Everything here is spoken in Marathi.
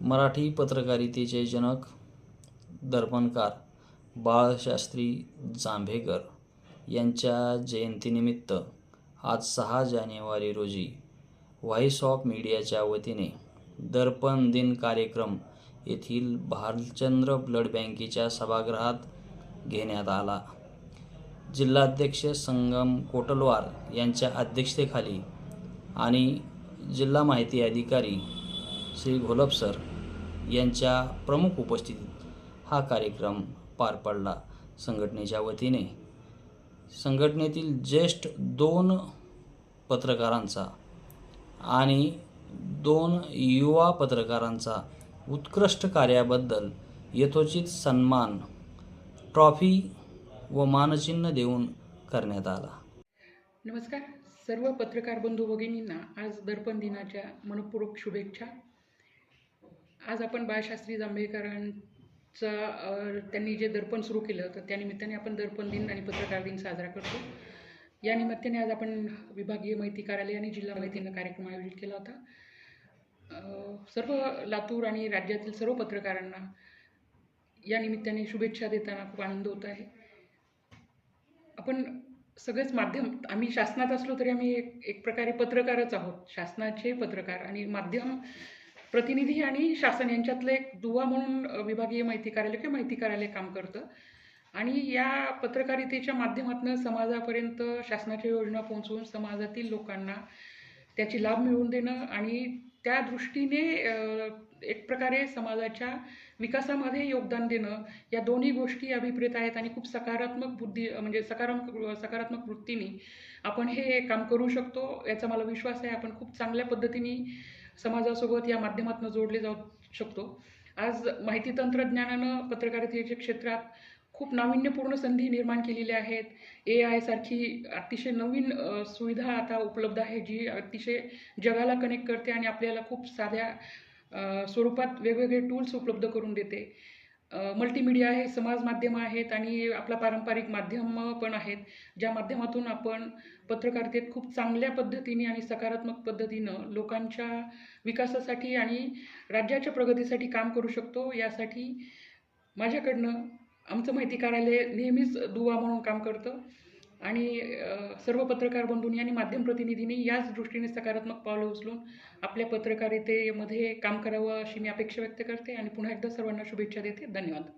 मराठी पत्रकारितेचे जनक दर्पणकार बाळशास्त्री जांभेकर यांच्या जयंतीनिमित्त आज सहा जानेवारी रोजी व्हॉइस ऑफ मीडियाच्या वतीने दर्पण दिन कार्यक्रम येथील भालचंद्र ब्लड बँकेच्या सभागृहात घेण्यात आला. जिल्हाध्यक्ष संगम कोटलवार यांच्या अध्यक्षतेखाली आणि जिल्हा माहिती अधिकारी श्री घोलप सर यांच्या प्रमुख उपस्थितीत हा कार्यक्रम पार पडला. संघटनेच्या वतीने संघटनेतील ज्येष्ठ दोन पत्रकारांचा आणि दोन युवा पत्रकारांचा उत्कृष्ट कार्याबद्दल यथोचित सन्मान ट्रॉफी व मानचिन्ह देऊन करण्यात आला. नमस्कार. सर्व पत्रकार बंधू भगिनींना आज दर्पण दिनाच्या मनपूर्वक शुभेच्छा. आज आपण बाळशास्त्री जांभेकरांचा त्यांनी जे दर्पण सुरू केलं तर त्यानिमित्ताने आपण दर्पण दिन आणि पत्रकार दिन साजरा करतो. या निमित्ताने आज आपण विभागीय माहिती कार्यालय आणि जिल्हा माहितीनं कार्यक्रम आयोजित केला होता. सर्व लातूर आणि राज्यातील सर्व पत्रकारांना या निमित्ताने शुभेच्छा देताना खूप आनंद होत आहे. आपण सगळेच माध्यम आम्ही शासनात असलो तरी आम्ही एक एक प्रकारे पत्रकारच आहोत. शासनाचे पत्रकार आणि माध्यम प्रतिनिधी आणि शासन यांच्यातलं एक दुवा म्हणून विभागीय माहिती कार्यालय किंवा माहिती कार्यालय काम करतं. आणि या पत्रकारितेच्या माध्यमातून समाजापर्यंत शासनाच्या योजना पोहोचवून समाजातील लोकांना त्याची लाभ मिळवून देणं आणि त्या दृष्टीने एक प्रकारे समाजाच्या विकासामध्ये योगदान देणं या दोन्ही गोष्टी अभिप्रेत आहेत आणि खूप सकारात्मक बुद्धी म्हणजे सकारात्मक सकारात्मक वृत्तीने आपण हे काम करू शकतो. याचा मला विश्वास आहे आपण खूप चांगल्या पद्धतीने समाजासोबत या माध्यमातून जोडले जाऊ शकतो. आज माहिती तंत्रज्ञानानं पत्रकारितेच्या क्षेत्रात खूप नाविन्यपूर्ण संधी निर्माण केलेल्या आहेत. ए आय सारखी अतिशय नवीन सुविधा आता उपलब्ध आहे जी अतिशय जगाला कनेक्ट करते आणि आपल्याला खूप साध्या स्वरूपात वेगवेगळे टूल्स उपलब्ध करून देते. मल्टीमीडिया आहे समाज माध्यमं आहेत आणि आपला पारंपरिक माध्यम पण आहेत. ज्या माध्यमातून आपण पत्रकारितेत खूप चांगल्या पद्धतीने आणि सकारात्मक पद्धतीनं लोकांच्या विकासासाठी आणि राज्याच्या प्रगतीसाठी काम करू शकतो यासाठी माझ्याकडनं आमचं माहिती कार्यालय नेहमीच दुवा म्हणून काम करतं. आणि सर्व पत्रकार बंधूंनी आणि माध्यम प्रतिनिधींनी याच दृष्टीने सकारात्मक पावलं उचलून आपल्या पत्रकारितेमध्ये काम करावं अशी मी अपेक्षा व्यक्त करते आणि पुन्हा एकदा सर्वांना शुभेच्छा देते. धन्यवाद.